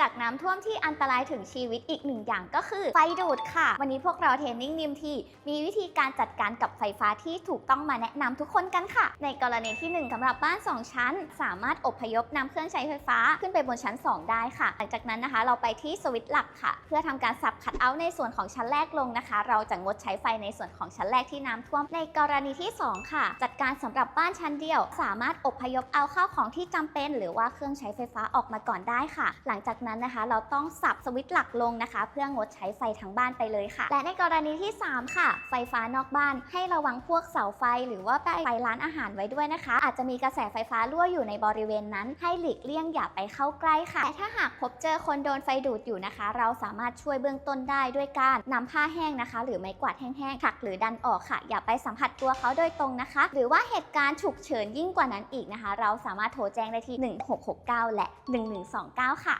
จากน้ำท่วมที่อันตรายถึงชีวิตอีกหนึ่งอย่างก็คือไฟดูดค่ะ วันนี้พวกเราเทรนนิ่งนิมทีมีวิธีการจัดการกับไฟฟ้าที่ถูกต้องมาแนะนำทุกคนกันค่ะ ในกรณีที่หนึ่งสำหรับบ้าน 2 ชั้น สามารถอพยพนำเครื่องใช้ไฟฟ้าขึ้นไปบนชั้น 2 ได้ค่ะ หลังจากนั้นนะคะ เราไปที่สวิตช์หลักค่ะ เพื่อทำการสับคัดเอาท์ในส่วนของชั้นแรกลงนะคะ เราจะงดใช้ไฟในส่วนของชั้นแรกที่น้ำท่วม ในกรณีที่ 2 ค่ะ จัดการสำหรับบ้านชั้นเดียว สามารถอพยพเอาข้าวของที่จำเป็น หรือว่าเครื่องใช้ไฟฟ้าออกมาก่อนได้ค่ะ หลังจากนั้นนะคะ เราต้องสับสวิตช์หลักลงนะคะ เพื่องดใช้ไฟทั้งบ้านไปเลยค่ะ และในกรณีที่ 3 ค่ะ ไฟฟ้านอกบ้านให้ระวังพวกเสาไฟ หรือว่าป้ายไฟร้านอาหารไว้ด้วยนะคะ อาจจะมีกระแสไฟฟ้ารั่วอยู่ในบริเวณนั้น ให้หลีกเลี่ยงอย่าไปเข้าใกล้ค่ะแต่ถ้าหากพบเจอคนโดนไฟดูดอยู่นะคะ เราสามารถช่วยเบื้องต้นได้ด้วยการนำผ้าแห้งนะคะ หรือไม้กวาดแห้งๆผลักหรือดันออกค่ะ อย่าไปสัมผัสตัวเขาโดยตรงนะคะ หรือว่าเหตุการณ์ฉุกเฉินยิ่งกว่านั้นอีกนะคะ เราสามารถโทรแจ้งได้ที่ 1669 และ 1129 ค่ะ